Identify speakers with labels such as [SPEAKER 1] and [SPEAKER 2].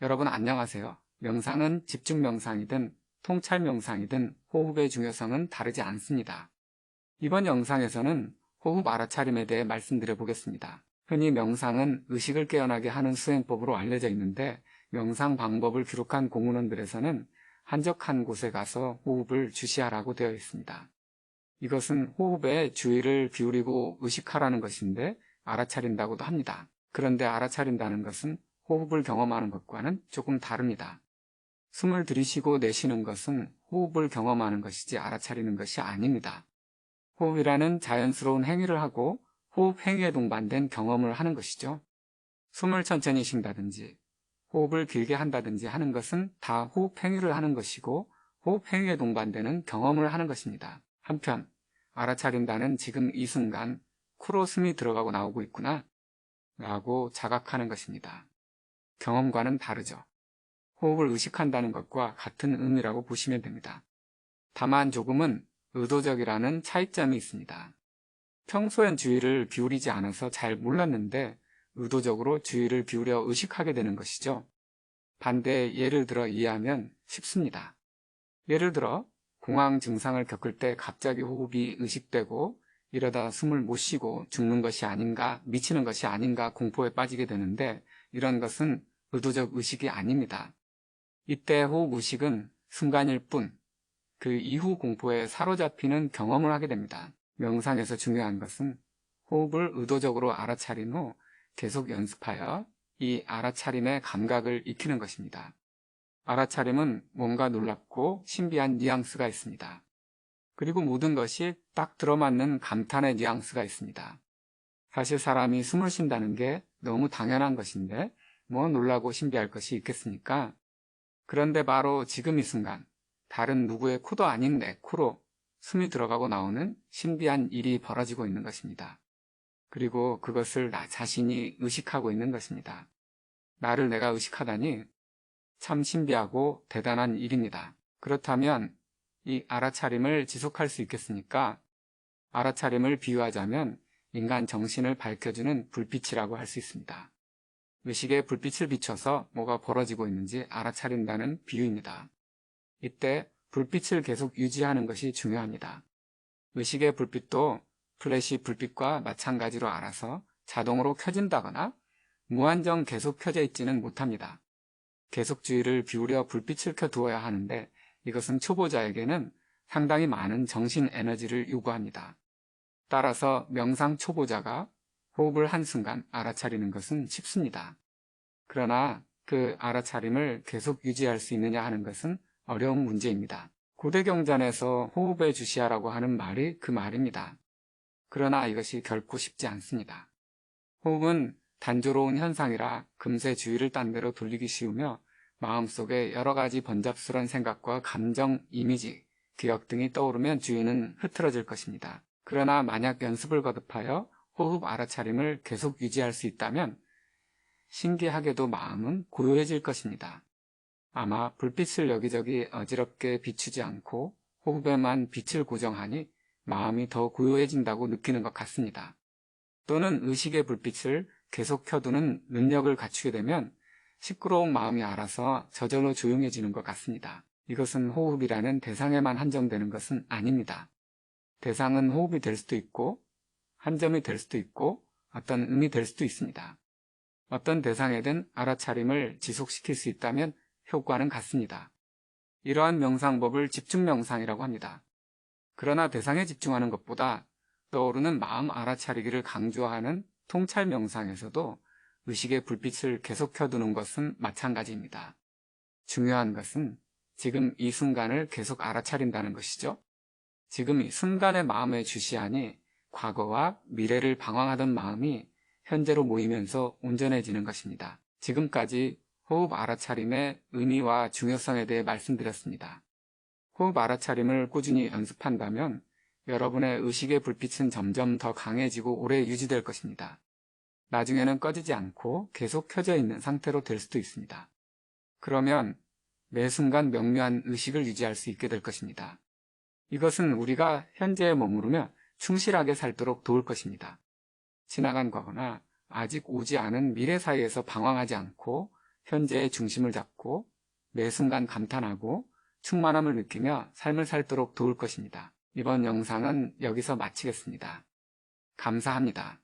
[SPEAKER 1] 여러분 안녕하세요. 명상은 집중 명상이든 통찰 명상이든 호흡의 중요성은 다르지 않습니다. 이번 영상에서는 호흡 알아차림에 대해 말씀드려 보겠습니다. 흔히 명상은 의식을 깨어나게 하는 수행법으로 알려져 있는데 명상 방법을 기록한 공문원들에서는 한적한 곳에 가서 호흡을 주시하라고 되어 있습니다. 이것은 호흡에 주의를 기울이고 의식하라는 것인데 알아차린다고도 합니다. 그런데 알아차린다는 것은 호흡을 경험하는 것과는 조금 다릅니다. 숨을 들이쉬고 내쉬는 것은 호흡을 경험하는 것이지 알아차리는 것이 아닙니다. 호흡이라는 자연스러운 행위를 하고 호흡 행위에 동반된 경험을 하는 것이죠. 숨을 천천히 쉰다든지 호흡을 길게 한다든지 하는 것은 다 호흡 행위를 하는 것이고 호흡 행위에 동반되는 경험을 하는 것입니다. 한편 알아차린다는 지금 이 순간 코로 숨이 들어가고 나오고 있구나 라고 자각하는 것입니다. 경험과는 다르죠. 호흡을 의식한다는 것과 같은 의미라고 보시면 됩니다. 다만 조금은 의도적이라는 차이점이 있습니다. 평소엔 주의를 기울이지 않아서 잘 몰랐는데 의도적으로 주의를 기울여 의식하게 되는 것이죠. 반대 예를 들어 이해하면 쉽습니다. 예를 들어 공황 증상을 겪을 때 갑자기 호흡이 의식되고 이러다 숨을 못 쉬고 죽는 것이 아닌가 미치는 것이 아닌가 공포에 빠지게 되는데 이런 것은 의도적 의식이 아닙니다. 이때 호흡 의식은 순간일 뿐 그 이후 공포에 사로잡히는 경험을 하게 됩니다. 명상에서 중요한 것은 호흡을 의도적으로 알아차린 후 계속 연습하여 이 알아차림의 감각을 익히는 것입니다. 알아차림은 뭔가 놀랍고 신비한 뉘앙스가 있습니다. 그리고 모든 것이 딱 들어맞는 감탄의 뉘앙스가 있습니다. 사실 사람이 숨을 쉰다는 게 너무 당연한 것인데 뭐 놀라고 신비할 것이 있겠습니까? 그런데 바로 지금 이 순간 다른 누구의 코도 아닌 내 코로 숨이 들어가고 나오는 신비한 일이 벌어지고 있는 것입니다. 그리고 그것을 나 자신이 의식하고 있는 것입니다. 나를 내가 의식하다니 참 신비하고 대단한 일입니다. 그렇다면 이 알아차림을 지속할 수 있겠습니까? 알아차림을 비유하자면 인간 정신을 밝혀주는 불빛이라고 할 수 있습니다. 의식에 불빛을 비춰서 뭐가 벌어지고 있는지 알아차린다는 비유입니다. 이때 불빛을 계속 유지하는 것이 중요합니다. 의식의 불빛도 플래시 불빛과 마찬가지로 알아서 자동으로 켜진다거나 무한정 계속 켜져 있지는 못합니다. 계속 주의를 기울여 불빛을 켜두어야 하는데 이것은 초보자에게는 상당히 많은 정신 에너지를 요구합니다. 따라서 명상 초보자가 호흡을 한순간 알아차리는 것은 쉽습니다. 그러나 그 알아차림을 계속 유지할 수 있느냐 하는 것은 어려운 문제입니다. 고대 경전에서 호흡에 주시하라고 하는 말이 그 말입니다. 그러나 이것이 결코 쉽지 않습니다. 호흡은 단조로운 현상이라 금세 주의를 딴 데로 돌리기 쉬우며 마음속에 여러 가지 번잡스런 생각과 감정, 이미지, 기억 등이 떠오르면 주의는 흐트러질 것입니다. 그러나 만약 연습을 거듭하여 호흡 알아차림을 계속 유지할 수 있다면 신기하게도 마음은 고요해질 것입니다. 아마 불빛을 여기저기 어지럽게 비추지 않고 호흡에만 빛을 고정하니 마음이 더 고요해진다고 느끼는 것 같습니다. 또는 의식의 불빛을 계속 켜두는 능력을 갖추게 되면 시끄러운 마음이 알아서 저절로 조용해지는 것 같습니다. 이것은 호흡이라는 대상에만 한정되는 것은 아닙니다. 대상은 호흡이 될 수도 있고 한 점이 될 수도 있고 어떤 음이 될 수도 있습니다. 어떤 대상에든 알아차림을 지속시킬 수 있다면 효과는 같습니다. 이러한 명상법을 집중명상이라고 합니다. 그러나 대상에 집중하는 것보다 떠오르는 마음 알아차리기를 강조하는 통찰명상에서도 의식의 불빛을 계속 켜두는 것은 마찬가지입니다. 중요한 것은 지금 이 순간을 계속 알아차린다는 것이죠. 지금 이 순간의 마음에 주시하니 과거와 미래를 방황하던 마음이 현재로 모이면서 온전해지는 것입니다. 지금까지 호흡 알아차림의 의미와 중요성에 대해 말씀드렸습니다. 호흡 알아차림을 꾸준히 연습한다면 여러분의 의식의 불빛은 점점 더 강해지고 오래 유지될 것입니다. 나중에는 꺼지지 않고 계속 켜져 있는 상태로 될 수도 있습니다. 그러면 매 순간 명료한 의식을 유지할 수 있게 될 것입니다. 이것은 우리가 현재에 머무르며 충실하게 살도록 도울 것입니다. 지나간 거거나 아직 오지 않은 미래 사이에서 방황하지 않고 현재의 중심을 잡고 매 순간 감탄하고 충만함을 느끼며 삶을 살도록 도울 것입니다. 이번 영상은 여기서 마치겠습니다. 감사합니다.